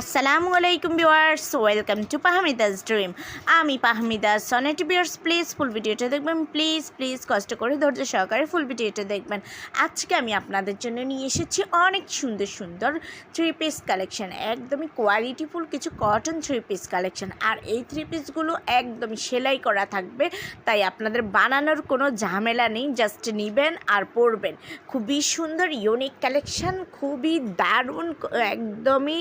আসসালামু আলাইকুম viewers welcome to পাহমিদাস dream আমি পাহমিদাস সনেটি ভিউয়ার্স প্লিজ ফুল ভিডিওটা দেখবেন। প্লিজ প্লিজ কষ্ট করে ধৈর্য সহকারে ফুল ভিডিওটা দেখবেন। আজকে আমি আপনাদের জন্য নিয়ে এসেছি অনেক সুন্দর সুন্দর থ্রি পিস কালেকশন একদমই কোয়ালিটিফুল কিছু কটন থ্রি পিস কালেকশন আর এই থ্রি পিসগুলো একদমই সেলাই করা থাকবে। তাই আপনাদের বানানোর কোনো ঝামেলা নেই। জাস্ট নেবেন আর পরবেন। খুবই সুন্দর ইউনিক কালেকশন খুবই দারুণ, একদমই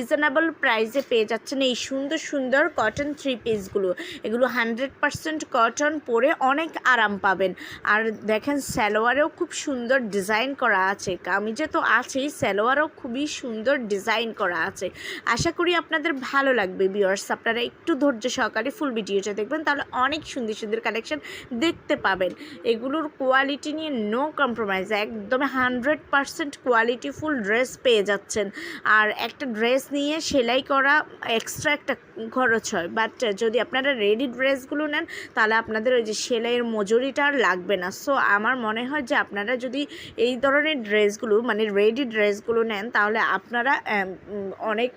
রিজনেবল প্রাইসে পেয়ে যাচ্ছেন এই সুন্দর সুন্দর কটন থ্রি পিসগুলো এগুলো হান্ড্রেড পারসেন্ট কটন পরে অনেক আরাম পাবেন। আর দেখেন সালোয়ারেও খুব সুন্দর ডিজাইন করা আছে। কামিজে তো আছেই, সালোয়ারও খুবই সুন্দর ডিজাইন করা আছে। আশা করি আপনাদের ভালো লাগবে বিয়ার্স আপনারা একটু ধৈর্য সহকারে ফুল ভিডিওটা দেখবেন, তাহলে অনেক সুন্দর সুন্দর কালেকশন দেখতে পাবেন। এগুলোর কোয়ালিটি নিয়ে নো কম্প্রোমাইজ একদম হান্ড্রেড পারসেন্ট কোয়ালিটিফুল ড্রেস পেয়ে যাচ্ছেন। আর একটা ড্রেস নিয়ে সেলাই করা এক্সট্রা একটা খরচ হয়। বাট যদি আপনারা রেডি ড্রেসগুলো নেন, তাহলে আপনাদের ওই যে সেলাইয়ের মজুরিটা আর লাগবে না। সো আমার মনে হয় যে আপনারা যদি এই ধরনের ড্রেসগুলো মানে রেডি ড্রেসগুলো নেন, তাহলে আপনারা অনেক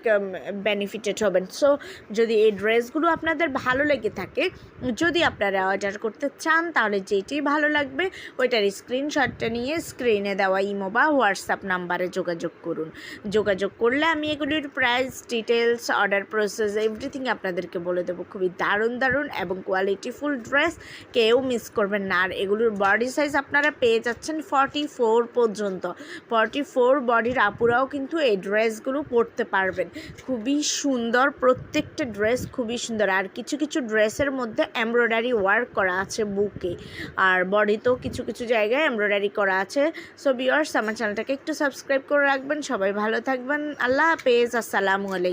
বেনিফিটেড হবেন। সো যদি এই ড্রেসগুলো আপনাদের ভালো লেগে থাকে, যদি আপনারা অর্ডার করতে চান, তাহলে যেটি ভালো লাগবে, ওইটার স্ক্রিনশটটা নিয়ে স্ক্রিনে দেওয়া ইমো বা হোয়াটসঅ্যাপ নাম্বারে যোগাযোগ করুন। যোগাযোগ করলে আমি এগুলির price details order process, everything আপনাদেরকে বলে দেবো। খুবই দারুণ দারুণ এবং কোয়ালিটিফুল ড্রেস। কেউ মিস করবেন না। আর এগুলোর বডি সাইজ আপনারা পেয়ে যাচ্ছেন ফর্টি ফোর পর্যন্ত। ফর্টি ফোর বডির আপুরাও কিন্তু এই ড্রেসগুলো পরতে পারবেন। খুবই সুন্দর প্রত্যেকটা ড্রেস, খুবই সুন্দর। আর কিছু কিছু ড্রেসের মধ্যে এমব্রয়ডারি ওয়ার্ক করা আছে বুকে। আর বডিতেও কিছু কিছু জায়গায় এমব্রয়ডারি করা আছে। সো বিয়ার্স আমার চ্যানেলটাকে একটু সাবস্ক্রাইব করে রাখবেন। সবাই ভালো থাকবেন। আল্লাহ হাফেজ। আসসালামু আলাইকুম